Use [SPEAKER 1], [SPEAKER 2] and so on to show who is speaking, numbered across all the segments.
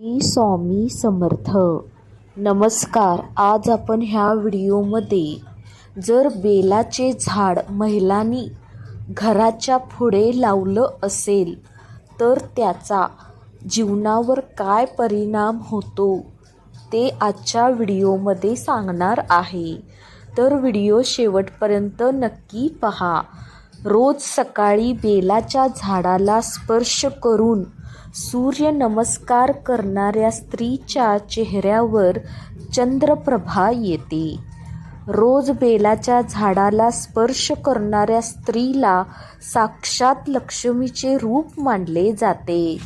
[SPEAKER 1] मी स्वामी समर्थ. नमस्कार. आज आपण ह्या व्हिडिओमध्ये जर बेलाचे झाड महिलांनी घराच्या पुढे लावलं असेल तर त्याचा जीवनावर काय परिणाम होतो ते आजच्या व्हिडिओमध्ये सांगणार आहे. तर व्हिडिओ शेवटपर्यंत नक्की पहा. रोज सकाळी बेलाच्या झाडाला स्पर्श करून सूर्य नमस्कार करणाऱ्या स्त्रीच्या चेहऱ्यावर चंद्रप्रभा येते. रोज बेलाच्या झाडाला स्पर्श करणाऱ्या स्त्रीला साक्षात लक्ष्मीचे रूप मानले जाते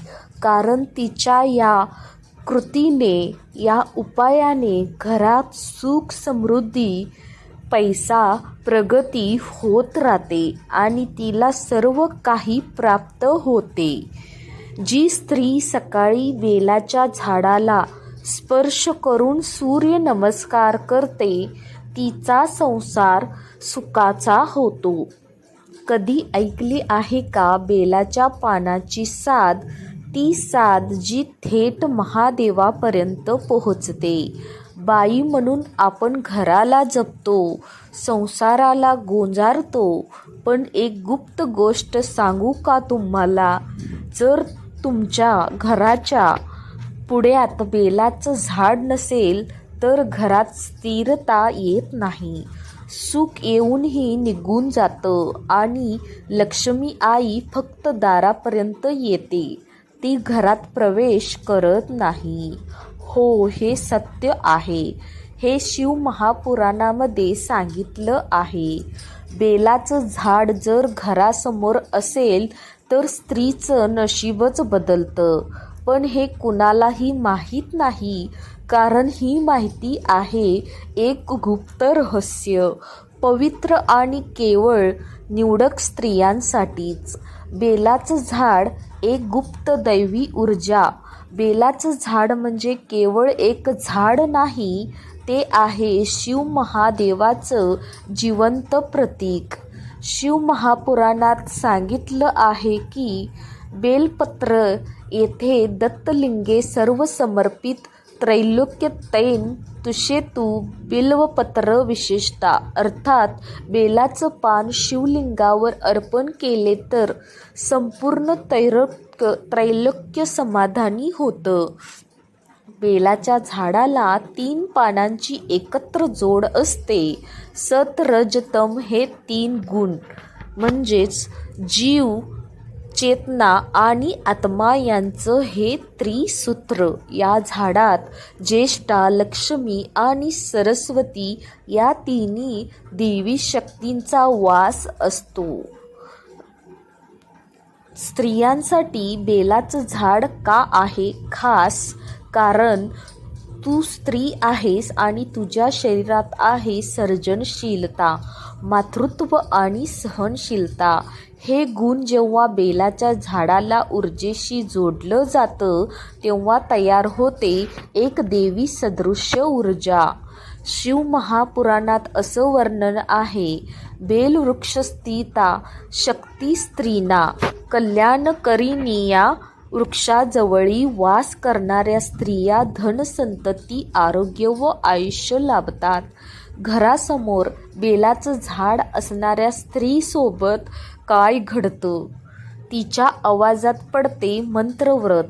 [SPEAKER 1] कारण तिच्या या कृतीने या उपायाने घरात सुख समृद्धी पैसा प्रगती होत राहते आणि तिला सर्व काही प्राप्त होते. जी स्त्री सकाळी बेलाच्या झाडाला स्पर्श करून सूर्य नमस्कार करते तिचा संसार सुखाचा होतो. कधी ऐकली आहे का बेलाच्या पानाची साद? ती साद जी थेट महादेवापर्यंत पोहोचते. बाई म्हणून आपण घराला जपतो संसाराला गोंजारतो. पण एक गुप्त गोष्ट सांगू का तुम्हाला? जर तुमच्या घराच्या पुढ्यात बेलाचं झाड नसेल तर घरात स्थिरता येत नाही. सुख येऊनही निघून जातं आणि लक्ष्मी आई फक्त दारापर्यंत येते. ती घरात प्रवेश करत नाही. हो हे सत्य आहे. हे शिव महापुराणामध्ये सांगितलं आहे. बेलाचं झाड जर घरासमोर असेल तर स्त्रीचं नशीबच बदलतं. पण हे कुणालाही माहीत नाही कारण ही माहिती आहे एक गुप्त रहस्य. पवित्र आणि केवळ निवडक स्त्रियांसाठीच. बेलाचं झाड एक गुप्त दैवी ऊर्जा. बेलाचं झाड म्हणजे केवळ एक झाड नाही ते आहे शिव महादेवाचं जिवंत प्रतीक. शिव महापुराणात सांगितलं आहे की बेलपत्र येथे दत्तलिंगे सर्व समर्पित त्रैलोक्य तैन तुषेतू बिल्वपत्र विशेषता. अर्थात बेलाचं पान शिवलिंगावर अर्पण केले तर संपूर्ण तैरक त्रैलोक्य समाधानी होतं. बेलाच्या झाडाला तीन पानांची एकत्र जोड असते. सत हे तीन गुण. म्हणजेच जीव चेतना आणि आत्मा यांचं हे त्रिसूत्र. या झाडात ज्येष्ठा लक्ष्मी आणि सरस्वती या तिन्ही देवी शक्तींचा वास असतो. स्त्रियांसाठी बेलाचं झाड का आहे खास? कारण तू स्त्री आहेस आणि तुझ्या शरीरात आहे सर्जनशीलता मातृत्व आणि सहनशीलता. हे गुण जेव्हा बेलाच्या झाडाला ऊर्जेशी जोडलं जातं तेव्हा तयार होते एक देवी सदृश्य ऊर्जा. शिव महापुराणात असं वर्णन आहे बेलवृक्षस्थिता शक्ती स्त्रीना कल्याणकरिणिया वृक्षाजवळी वास करणाऱ्या स्त्रिया धनसंतती आरोग्य व आयुष्य लाभतात. घरासमोर बेलाचं झाड असणाऱ्या स्त्रीसोबत काय घडतं? तिच्या आवाजात पडते मंत्रव्रत.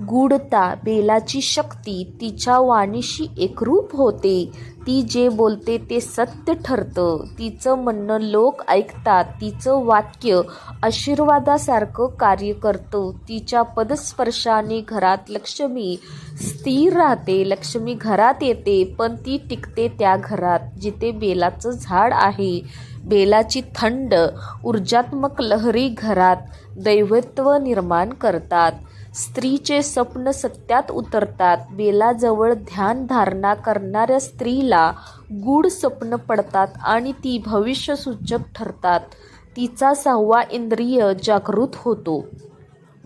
[SPEAKER 1] गूढता बेलाची शक्ती तिच्या वाणीशी एकरूप होते. ती जे बोलते ते सत्य ठरतं. तिचं म्हणणं लोक ऐकतात तिचं वाक्य आशीर्वादासारखं कार्य करतं. तिच्या पदस्पर्शाने घरात लक्ष्मी स्थिर राहते लक्ष्मी घरात येते पण ती टिकते त्या घरात जिथे बेलाचं झाड आहे. बेलाची थंड ऊर्जात्मक लहरी घरात दैवत्व निर्माण करतात. स्त्रीचे स्वप्न सत्यात उतरतात. बेलाजवळ ध्यान धारणा करणाऱ्या स्त्रीला गूढ स्वप्न पडतात आणि ती भविष्यसूचक ठरतात. तिचा सहावा इंद्रिय जागृत होतो.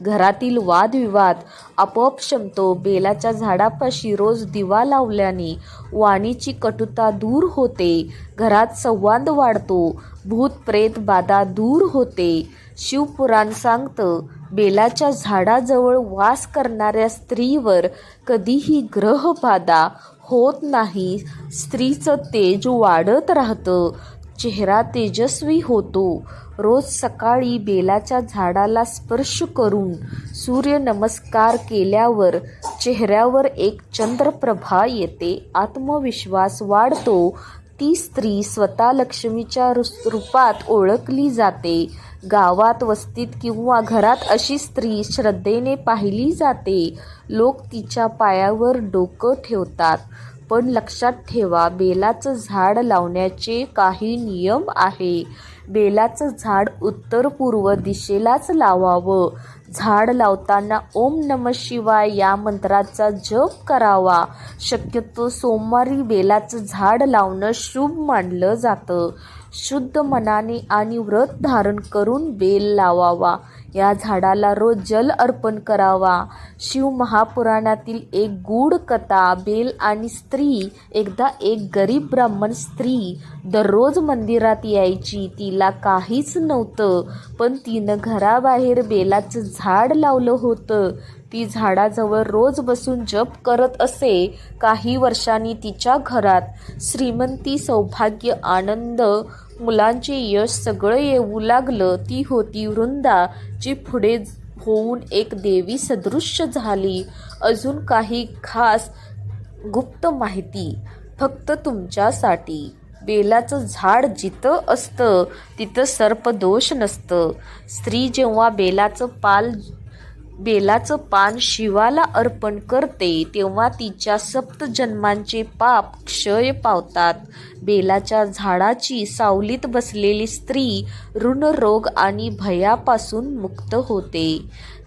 [SPEAKER 1] घरातील वादविवाद आपोआप शमतो बेलाच्या झाडापाशी रोज दिवा लावल्याने वाणीची कटुता दूर होते. घरात संवाद वाढतो. भूत प्रेत बाधा दूर होते. शिवपुराण सांगतं बेलाच्या झाडाजवळ वास करणाऱ्या स्त्रीवर कधीही ग्रहबाधा होत नाही. स्त्रीचं तेज वाढत राहतं. चेहरा तेजस्वी होतो. रोज सकाळी बेलाच्या झाडाला स्पर्श करून सूर्यनमस्कार केल्यावर चेहऱ्यावर एक चंद्रप्रभा येते. आत्मविश्वास वाढतो. ती स्त्री स्वतः लक्ष्मीच्या रुस- रूपात ओळखली जाते. गावात वस्तीत किंवा घरात अशी स्त्री श्रद्धेने पाहिली जाते. लोक तिच्या पायावर डोकं ठेवतात. पण लक्षात ठेवा बेलाचं झाड लावण्याचे काही नियम आहे. बेलाचं झाड उत्तर पूर्व दिशेलाच लावावं. झाड लावताना ओम नम शिवाय या मंत्राचा जप करावा. शक्यतो सोमवारी बेलाचं झाड लावणं शुभ मानलं जातं. शुद्ध मनाने आणि व्रत धारण करून बेल लावावा. या झाडाला रोज जल अर्पण करावा. शिव महापुराणातील एक गूढ कथा बेल आणि स्त्री एकदा एक गरीब ब्राह्मण स्त्री दररोज मंदिरात यायची. तिला काहीच नव्हतं पण तिनं घराबाहेर बेलाचं झाड लावलं होतं. ती झाडाजवळ रोज बसून जप करत असे काही वर्षांनी तिच्या घरात. श्रीमंती सौभाग्य आनंद मुलांचे यश सगळं येऊ लागलं ती होती वृंदा जी पुढे होऊन एक देवी सदृश्य झाली. अजून काही खास गुप्त माहिती फक्त तुमच्यासाठी. बेलाचं झाड जिथं असतं तिथं सर्पदोष नसतं. स्त्री जेव्हा बेलाचं पाल बेलाचं पान शिवाला अर्पण करते तेव्हा तिच्या सप्त जन्मांचे पाप क्षय पावतात. बेलाच्या झाडाची सावलीत बसलेली स्त्री ऋणरोग आणि भयापासून मुक्त होते.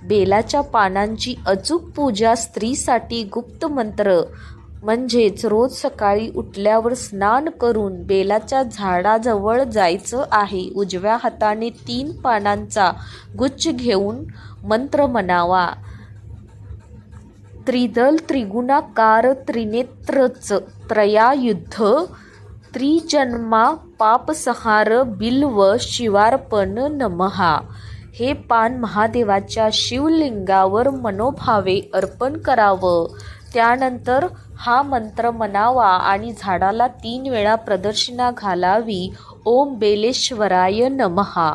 [SPEAKER 1] बेलाच्या पानांची अचूक पूजा स्त्रीसाठी गुप्त मंत्र म्हणजेच रोज सकाळी उठल्यावर स्नान करून बेलाच्या झाडाजवळ जायचं आहे. उजव्या हाताने तीन पानांचा गुच्छ घेऊन मंत्र म्हणावा. त्रिदल त्रिगुणाकार त्रिनेत्रच त्रयायुद्ध त्रिजन्मा पापसहार बिल्व शिवार्पण नमहा. हे पान महादेवाच्या शिवलिंगावर मनोभावे अर्पण करावं. त्यानंतर हा मंत्र म्हणावा आणि झाडाला तीन वेळा प्रदक्षिणा घालावी. ओम बेलेश्वराय नमहा.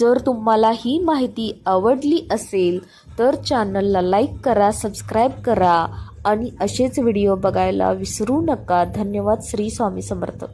[SPEAKER 1] जर तुम्हाला ही माहिती आवडली असेल तर चॅनलला लाईक करा सबस्क्राईब करा आणि असेच व्हिडिओ बघायला विसरू नका. धन्यवाद श्री स्वामी समर्थ.